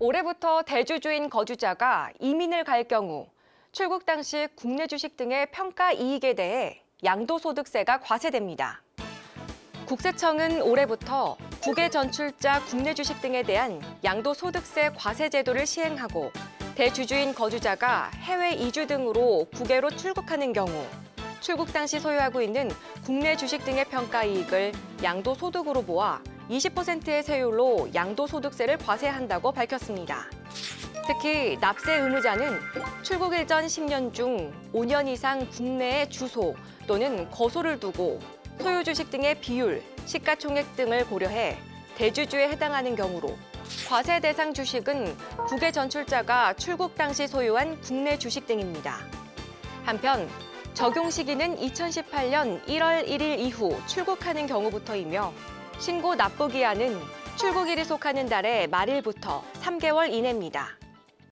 올해부터 대주주인 거주자가 이민을 갈 경우 출국 당시 국내 주식 등의 평가 이익에 대해 양도소득세가 과세됩니다. 국세청은 올해부터 국외 전출자 국내 주식 등에 대한 양도소득세 과세 제도를 시행하고 대주주인 거주자가 해외 이주 등으로 국외로 출국하는 경우 출국 당시 소유하고 있는 국내 주식 등의 평가 이익을 양도소득으로 모아 20%의 세율로 양도소득세를 과세한다고 밝혔습니다. 특히 납세 의무자는 출국 일 전 10년 중 5년 이상 국내에 주소 또는 거소를 두고 소유 주식 등의 비율, 시가총액 등을 고려해 대주주에 해당하는 경우로 과세 대상 주식은 국외 전출자가 출국 당시 소유한 국내 주식 등입니다. 한편 적용 시기는 2018년 1월 1일 이후 출국하는 경우부터이며 신고 납부 기한은 출국일이 속하는 달의 말일부터 3개월 이내입니다.